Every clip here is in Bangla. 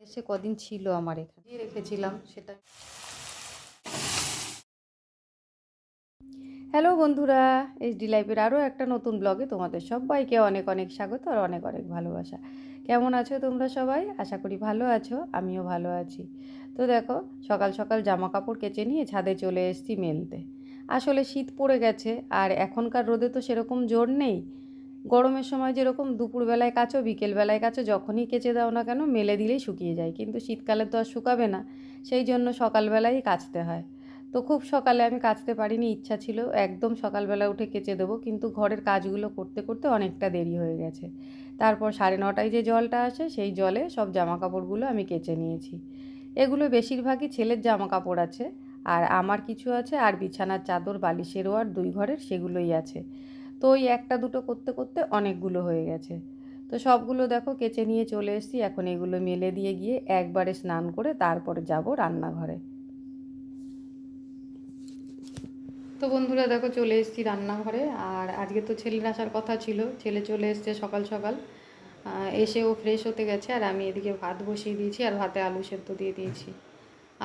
এসে কদিন ছিল আমার এখানে। রেখেছিলাম সেটা। হ্যালো বন্ধুরা এইচডি লাইফের আরও একটা নতুন ব্লগে তোমাদের সবাইকে অনেক অনেক স্বাগত আর অনেক অনেক ভালোবাসা। কেমন আছো তোমরা সবাই? আশা করি ভালো আছো, আমিও ভালো আছি। তো দেখো, সকাল সকাল জামা কাপড় কেচে নিয়ে ছাদে চলে এসেছি মেলতে। আসলে শীত পড়ে গেছে আর এখনকার রোদে তো সেরকম জোর নেই। গরমের সময় যেরকম দুপুরবেলায় কাচো, বিকেলবেলায় কাচো, যখনই কেচে দাও না কেন মেলে দিলেই শুকিয়ে যায়। কিন্তু শীতকালে তো আর শুকাবে না, সেই জন্য সকালবেলাই কাচতে হয়। তো খুব সকালে আমি কাচতে পারিনি, ইচ্ছা ছিল, একদম সকালবেলা উঠে কেচে দেবো, কিন্তু ঘরের কাজগুলো করতে করতে অনেকটা দেরি হয়ে গেছে। তারপর সাড়ে নটায় যে জলটা আসে, সেই জলে সব জামা কাপড়গুলো আমি কেচে নিয়েছি। এগুলো বেশিরভাগই ছেলের জামা কাপড় আছে, আর আমার কিছু আছে, আর বিছানার চাদর বালিশেরও আর দুই ঘরের সেগুলোই আছে। তো ওই একটা দুটো করতে করতে অনেকগুলো হয়ে গেছে। তো সবগুলো দেখো কেচে নিয়ে চলে এসেছি, এখন এগুলো মেলে দিয়ে গিয়ে একবারে স্নান করে তারপরে যাব রান্নাঘরে। তো বন্ধুরা দেখো চলে এসেছি রান্নাঘরে, আর আজকে তো ছেলের আসার কথা ছিল, ছেলে চলে এসছে সকাল সকাল। এসে ও ফ্রেশ হতে গেছে, আর আমি এদিকে ভাত বসিয়ে দিয়েছি, আর ভাতে আলু সেদ্ধ দিয়ে দিয়েছি।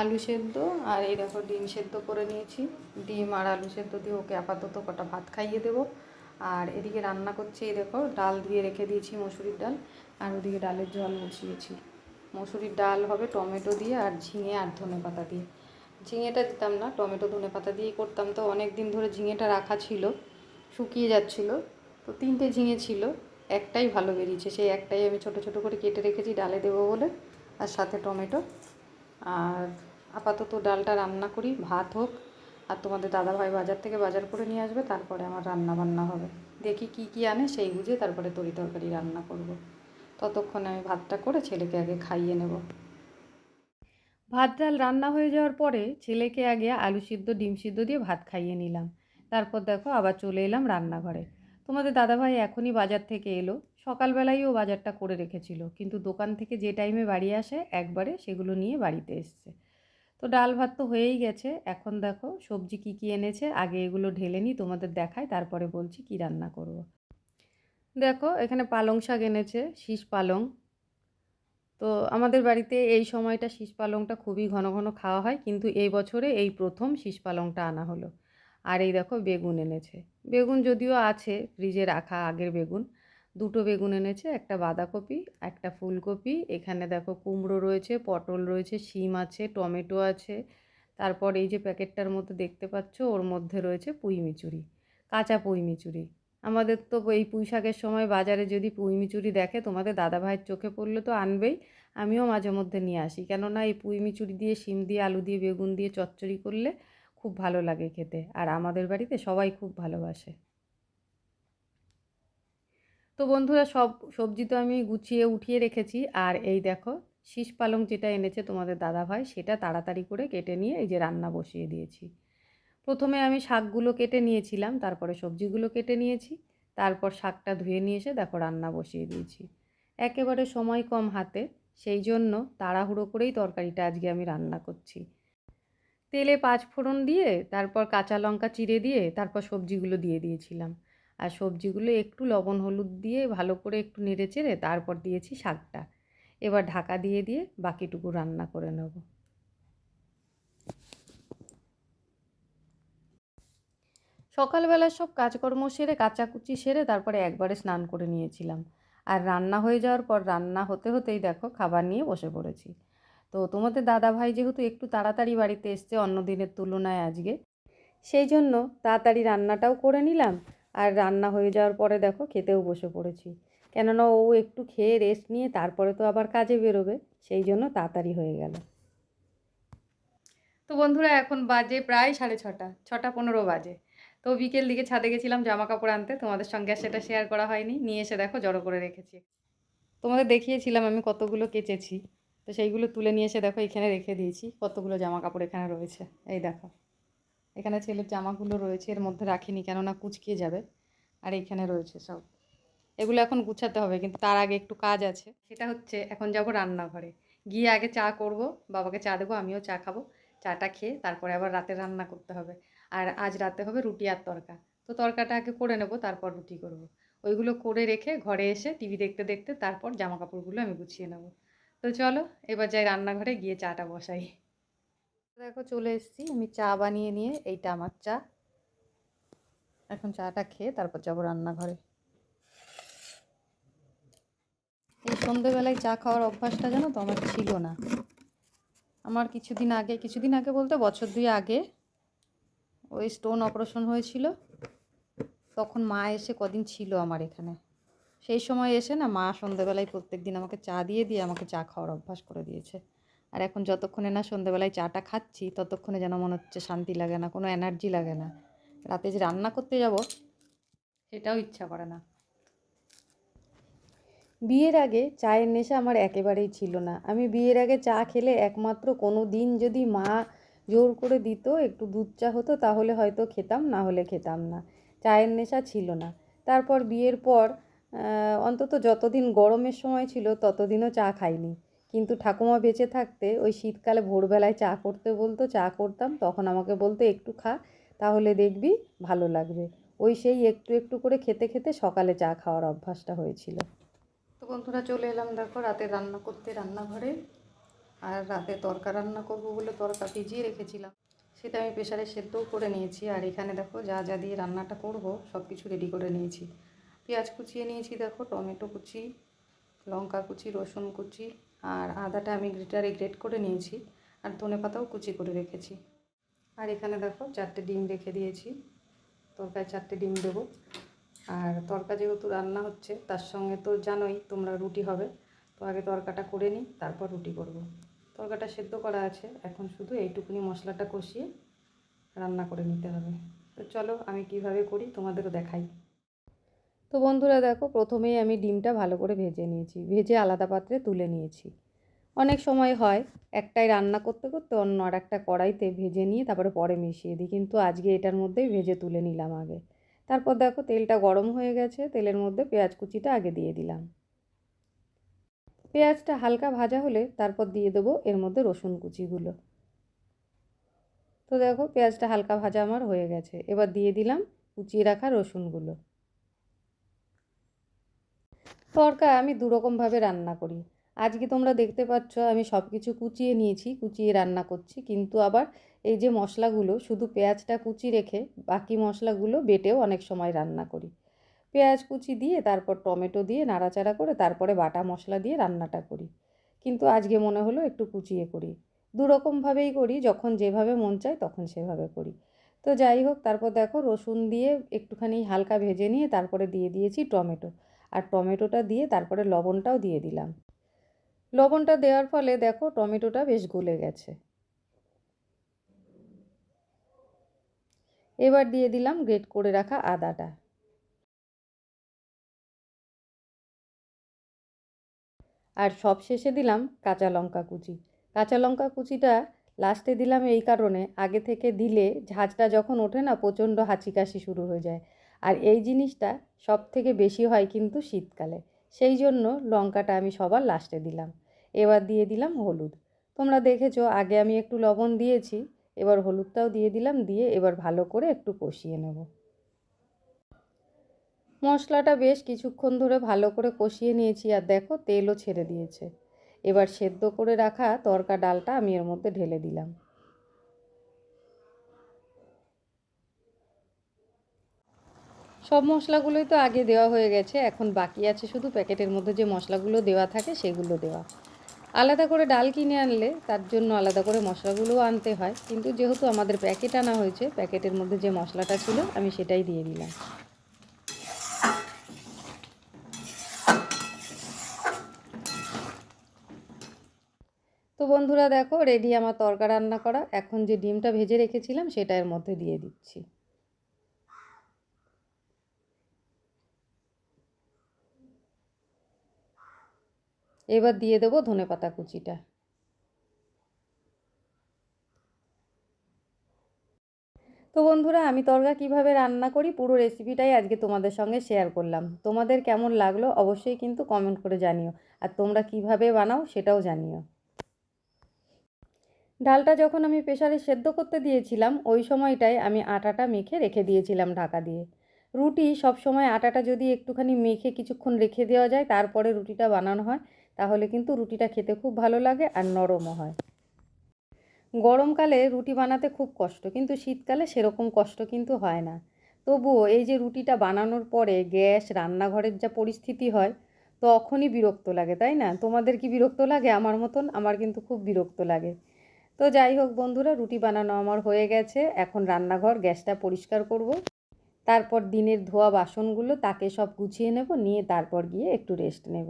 আলু সেদ্ধ, আর এই দেখো ডিম সেদ্ধ করে নিয়েছি। ডিম আর আলু সেদ্ধ দিয়ে ওকে আপাতত কটা ভাত খাইয়ে দেবো। আর এদিকে রান্না করছি, এই দেখো, ডাল দিয়ে রেখে দিয়েছি মসুরির ডাল, আর ওদিকে ডালের জল বসিয়েছি। মসুরির ডাল হবে টমেটো দিয়ে আর ঝিঙে আর ধনে পাতা দিয়ে। ঝিঙেটা দিতাম না, টমেটো ধনে পাতা দিয়েই করতাম। তো অনেক দিন ধরে ঝিঙেটা রাখা ছিল, শুকিয়ে যাচ্ছিল। তো তিনটে ঝিঙে ছিল, একটাই ভালো বেরিয়েছে। সেই একটাই আমি ছোট ছোট করে কেটে রেখেছি, ডালে দেবো বলে, আর সাথে টমেটো। আর আপাতত ডালটা রান্না করি, ভাত হোক আর তোমাদের দাদাভাই বাজার থেকে বাজার করে নিয়ে আসবে, তারপরে আমার রান্না বান্না হবে। দেখি কি কি আনে, সেই বুঝে তারপরে তরি তরকারি রান্না করব। ততক্ষণে আমি ভাতটা করে ছেলেকে আগে খাইয়ে নেব। ভাত, ডাল রান্না হয়ে যাওয়ার পরে ছেলেকে আগে আলু সিদ্ধ, ডিম সিদ্ধ দিয়ে ভাত খাইয়ে নিলাম। তারপর দেখো আবার চলে এলাম রান্নাঘরে। তোমাদের দাদাভাই এখনই বাজার থেকে এলো। সকালবেলাই ও বাজারটা করে রেখেছিল। কিন্তু দোকান থেকে যে টাইমে বাড়ি আসে, একবারে সেগুলো নিয়ে বাড়িতে এসছে। তো ডাল ভাত তো হয়েই গেছে। এখন দেখো সবজি কী কী এনেছে, আগে এগুলো ঢেলে নিই, তোমাদের দেখায় তারপরে বলছি কি রান্না করব। দেখো এখানে পালং শাক এনেছে, শীষ পালং। তো আমাদের বাড়িতে এই সময়টা শীষ পালংটা খুবই ঘন ঘন খাওয়া হয়, কিন্তু এই বছরে এই প্রথম শীষ পালংটা আনা হলো। আর এই দেখো বেগুন এনেছে। বেগুন যদিও আছে, ফ্রিজে রাখা আগের বেগুন দুটো বেগুন এনেছে, একটা বাঁধাকপি, একটা ফুলকপি। এখানে দেখো কুমড়ো রয়েছে, পটল রয়েছে, শিম আছে, টমেটো আছে। তারপর এই যে প্যাকেটটার মধ্যে দেখতে পাচ্ছ, ওর মধ্যে রয়েছে পুঁই মিচুরি কাঁচা পুঁই মিচুরি আমাদের তো এই পুঁই শাকের সময় বাজারে যদি পুঁই মিচুরি দেখে, তোমাদের দাদা ভাইয়ের চোখে পড়লে তো আনবেই। আমিও মাঝে মধ্যে নিয়ে আসি। কেননা এই পুঁই মিচুরি দিয়ে, শিম দিয়ে, আলু দিয়ে, বেগুন দিয়ে চচ্চড়ি করলে খুব ভালো লাগে খেতে। আর আমাদের বাড়িতে সবাই খুব ভালোবাসে। তো বন্ধুরা সব সবজি তো আমি গুছিয়ে উঠিয়ে রেখেছি। আর এই দেখো, শীষ পালং যেটা এনেছে তোমাদের দাদা ভাই সেটা তাড়াতাড়ি করে কেটে নিয়ে এই যে রান্না বসিয়ে দিয়েছি। প্রথমে আমি শাকগুলো কেটে নিয়েছিলাম, তারপরে সবজিগুলো কেটে নিয়েছি, তারপর শাকটা ধুয়ে নিয়ে এসে দেখো রান্না বসিয়ে দিয়েছি। একেবারে সময় কম হাতে, সেই জন্য তাড়াহুড়ো করেই তরকারিটা আজকে আমি রান্না করছি। তেলে পাঁচ ফোড়ন দিয়ে, তারপর কাঁচা লঙ্কা চিড়ে দিয়ে, তারপর সবজিগুলো দিয়ে দিয়েছিলাম। আর সবজিগুলো একটু লবণ, হলুদ দিয়ে ভালো করে একটু নেড়ে চেড়ে তারপর দিয়েছি শাকটা। এবার ঢাকা দিয়ে দিয়ে বাকিটুকু রান্না করে নেব। সকালবেলা সব কাজকর্ম সেরে, কাচাকুচি সেরে তারপরে একবারে স্নান করে নিয়েছিলাম। আর রান্না হয়ে যাওয়ার পর রান্না হতে হতেই দেখো খাবার নিয়ে বসে পড়েছি। তো তোমাদের দাদা ভাই যেহেতু একটু তাড়াতাড়ি বাড়িতে এসছে অন্য দিনের তুলনায় আজকে, সেই জন্য তাড়াতাড়ি রান্নাটাও করে নিলাম। আর রান্না হয়ে যাওয়ার পরে দেখো খেতেও বসে পড়েছি। কেননা ও একটু খেয়ে রেস্ট নিয়ে তারপরে তো আবার কাজে বেরোবে, সেই জন্য তাড়াতাড়ি হয়ে গেল। তো বন্ধুরা, এখন বাজে প্রায় সাড়ে ছটা ছটা পনেরো বাজে। তো বিকেল দিকে ছাদে গেছিলাম জামা কাপড় আনতে, তোমাদের সঙ্গে আর সেটা শেয়ার করা হয়নি। নিয়ে এসে দেখো জড়ো করে রেখেছি। তোমাদের দেখিয়েছিলাম আমি কতগুলো কেচেছি, তো সেইগুলো তুলে নিয়ে এসে দেখো এখানে রেখে দিয়েছি, কতগুলো জামা কাপড় এখানে রয়েছে। এই দেখো। এখানে ছেলের জামাগুলো রয়েছে, এর মধ্যে রাখিনি কেননা কুচকিয়ে যাবে, আর এখানে রয়েছে সব। এগুলো এখন গুছাতে হবে, কিন্তু তার আগে একটু কাজ আছে। সেটা হচ্ছে, এখন যাব রান্নাঘরে। গিয়ে আগে চা করব, বাবাকে চা দেবো, আমিও চা খাব, চাটা খেয়ে তারপরে আবার রাতে রান্না করতে হবে। আর আজ রাতে হবে রুটি আর তরকা। তো তরকাটা আগে করে নেব, তারপর রুটি করব। ওইগুলো করে রেখে ঘরে এসে টিভি দেখতে দেখতে তারপর জামা কাপড়গুলো আমি গুছিয়ে নেব। তো চলো, এবার যাই রান্নাঘরে গিয়ে চাটা বসাই। দেখো চলে এসেছি। আমি চা বানিয়ে নিয়ে এইটা আমার চা। এখন চাটা খেয়ে তারপর যাব রান্নাঘরে। এই সন্ধেবেলায় চা খাওয়ার অভ্যাসটা জানো তো আমার ছিল না। আমার কিছুদিন আগে কিছুদিন আগে বলতে বছর দুই আগে ওই স্টোন অপারেশন হয়েছিল। তখন মা এসে কদিন ছিল আমার এখানে। সেই সময় এসে না মা সন্ধেবেলায় প্রত্যেক দিন আমাকে চা দিয়ে দিয়ে আমাকে চা খাওয়ার অভ্যাস করে দিয়েছে। আর এখন যতক্ষণে না সন্ধেবেলায় চাটা খাচ্ছি, ততক্ষণে যেন মনে হচ্ছে শান্তি লাগে না, কোনো এনার্জি লাগে না। রাতে যে রান্না করতে যাব, সেটাও ইচ্ছা করে না। বিয়ের আগে চায়ের নেশা আমার একেবারেই ছিল না। আমি বিয়ের আগে চা খেলে একমাত্র কোনো দিন যদি মা জোর করে দিত, একটু দুধ চা হতো, তাহলে হয়তো খেতাম, না হলে খেতাম না। চায়ের নেশা ছিল না। তারপর বিয়ের পর অন্তত যতদিন গরমের সময় ছিল, ততদিনও চা খাইনি। কিন্তু ঠাকুমা বেঁচে থাকতে ওই শীতকালে ভোরবেলায় চা করতে বলতো, চা করতাম, তখন আমাকে বলতো, একটু খা, তাহলে দেখবি ভালো লাগবে। ওই সেই একটু একটু করে খেতে খেতে সকালে চা খাওয়ার অভ্যাসটা হয়েছিল। তো বন্ধুরা চলে এলাম, দেখো রাতে রান্না করতে রান্নাঘরে। আর রাতে তরকা রান্না করব বলে তরকা ভিজিয়ে রেখেছিলাম। সেটা আমি প্রেশারে সেদ্ধও করে নিয়েছি। আর এখানে দেখো যা যা দিয়ে রান্নাটা করব সব কিছু রেডি করে নিয়েছি। পেঁয়াজ কুচিয়ে নিয়েছি, দেখো টমেটো কুচি, লঙ্কা কুচি, রসুন কুচি আর আদাটা আমি গ্রেটারে গ্রেট করে নিয়েছি আর ধনে পাতাও কুচি করে রেখেছি। আর এখানে দেখো চারটে ডিম রেখে দিয়েছি। তরকায় চারটে ডিম দেবো। আর তরকা যেহেতু রান্না হচ্ছে, তার সঙ্গে তো জানোই তোমরা রুটি হবে। তো আগে তরকাটা করে নিই, তারপর রুটি করব। তরকাটা সেদ্ধ করা আছে, এখন শুধু এইটুকুনি মশলাটা কষিয়ে রান্না করে নিতে হবে। তো চলো আমি কীভাবে করি তোমাদেরও দেখাই। তো বন্ধুরা দেখো, প্রথমেই আমি ডিমটা ভালো করে ভেজে নিয়েছি। ভেজে আলাদা পাত্রে তুলে নিয়েছি। অনেক সময় হয়, একটাই রান্না করতে করতে অন্য আর একটা কড়াইতে ভেজে নিয়ে তারপরে পরে মিশিয়ে দিই। কিন্তু আজকে এটার মধ্যেই ভেজে তুলে নিলাম আগে। তারপর দেখো, তেলটা গরম হয়ে গেছে, তেলের মধ্যে পেঁয়াজ কুচিটা আগে দিয়ে দিলাম। পেঁয়াজটা হালকা ভাজা হলে তারপর দিয়ে দেবো এর মধ্যে রসুন কুচিগুলো। তো দেখো, পেঁয়াজটা হালকা ভাজা আমার হয়ে গেছে। এবার দিয়ে দিলাম কুচিয়ে রাখা রসুনগুলো। তরকা আমি দুরকমভাবে রান্না করি। আজকে তোমরা দেখতে পাচ্ছ আমি সব কিছু কুচিয়ে নিয়েছি, কুচিয়ে রান্না করছি। কিন্তু আবার এই যে মশলাগুলো, শুধু পেঁয়াজটা কুচি রেখে বাকি মশলাগুলো বেটেও অনেক সময় রান্না করি। পেঁয়াজ কুচি দিয়ে, তারপর টমেটো দিয়ে নাড়াচাড়া করে, তারপরে বাটা মশলা দিয়ে রান্নাটা করি। কিন্তু আজকে মনে হলো একটু কুচিয়ে করি। দুরকমভাবেই করি, যখন যেভাবে মন চায় তখন সেভাবে করি। তো যাই হোক, তারপর দেখো রসুন দিয়ে একটুখানি হালকা ভেজে নিয়ে, তারপরে দিয়ে দিয়েছি টমেটো। আর টমেটোটা দিয়ে তারপরে লবণটাও দিয়ে দিলাম। লবণটা দেওয়ার ফলে দেখো টমেটোটা বেশ গলে গেছে। এবার দিয়ে দিলাম গ্রেট করে রাখা আদাটা। আর সব শেষে দিলাম কাঁচা লঙ্কা কুচি। কাঁচা লঙ্কা কুচিটা লাস্টে দিলাম এই কারণে, আগে থেকে দিলে ঝাঁঝটা যখন ওঠে না, প্রচণ্ড হাঁচি কাশি শুরু হয়ে যায়। আর এই জিনিসটা সব থেকে বেশি হয় কিন্তু শীতকালে। সেই জন্য লঙ্কাটা আমি সবার লাস্টে দিলাম। এবার দিয়ে দিলাম হলুদ। তোমরা দেখেছ, আগে আমি একটু লবণ দিয়েছি, এবার হলুদটাও দিয়ে দিলাম, দিয়ে এবার ভালো করে একটু কষিয়ে নেব। মশলাটা বেশ কিছুক্ষণ ধরে ভালো করে কষিয়ে নিয়েছি, আর দেখো তেলও ছেড়ে দিয়েছে। এবার সেদ্ধ করে রাখা তরকা ডালটা আমি এর মধ্যে ঢেলে দিলাম। সব মশলাগুলোই তো আগে দেওয়া হয়ে গেছে, এখন বাকি আছে শুধু প্যাকেটের মধ্যে যে মশলাগুলো দেওয়া থাকে সেগুলো দেওয়া। আলাদা করে ডাল কিনে আনলে তার জন্য আলাদা করে মশলাগুলোও আনতে হয়, কিন্তু যেহেতু আমাদের প্যাকেট আনা হয়েছে, প্যাকেটের মধ্যে যে মশলাটা ছিল আমি সেটাই দিয়ে দিলাম। তো বন্ধুরা দেখো রেডি আমার তরকা রান্না করা। এখন যে ডিমটা ভেজে রেখেছিলাম সেটা এর মধ্যে দিয়ে দিচ্ছি। এবার দিয়ে দেবো ধনেপাতা কুচিটা। তো বন্ধুরা, আমি তরকা কীভাবে রান্না করি পুরো রেসিপিটাই আজকে তোমাদের সঙ্গে শেয়ার করলাম। তোমাদের কেমন লাগল অবশ্যই কিন্তু কমেন্ট করে জানিও। আর তোমরা কীভাবে বানাও সেটাও জানিও। ডালটা যখন আমি প্রেশারে সেদ্ধ করতে দিয়েছিলাম, ওই সময়টায় আমি আটাটা মেখে রেখে দিয়েছিলাম ঢাকা দিয়ে। রুটি সব সময় আটাটা যদি একটুখানি মেখে কিছুক্ষণ রেখে দেওয়া যায়, তারপরে রুটিটা বানানো হয় তাহলে কিন্তু রুটিটা খেতে খুব ভালো লাগে আর নরমও হয়। গরমকালে রুটি বানাতে খুব কষ্ট, কিন্তু শীতকালে সেরকম কষ্ট কিন্তু হয় না। তবুও এই যে রুটিটা বানানোর পরে গ্যাস, রান্নাঘরের যা পরিস্থিতি হয়, তখনই বিরক্ত লাগে, তাই না? তোমাদের কি বিরক্ত লাগে? আমার মতন আমার কিন্তু খুব বিরক্ত লাগে। তো যাই হোক বন্ধুরা, রুটি বানানো আমার হয়ে গেছে। এখন রান্নাঘর, গ্যাসটা পরিষ্কার করব। তারপর দিনের ধোয়া বাসনগুলো তাকে সব গুছিয়ে নেব, নিয়ে তারপর গিয়ে একটু রেস্ট নেব।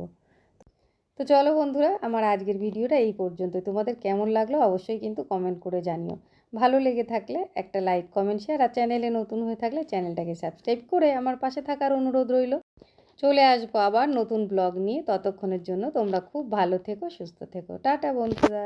তো চলো বন্ধুরা, আমার আজকের ভিডিওটা এই পর্যন্ত তোমাদের কেমন লাগল অবশ্যই কিন্তু কমেন্ট করে জানিও। ভালো লেগে থাকলে একটা লাইক কমেন্ট শেয়ার আর চ্যানেলে নতুন হয়ে থাকলে চ্যানেলটাকে সাবস্ক্রাইব করে আমার পাশে থাকার অনুরোধ রইল। চলে আসব আবার নতুন ব্লগ নিয়ে। ততক্ষণের জন্য তোমরা খুব ভালো থেকো, সুস্থ থেকো। টাটা বন্ধুরা।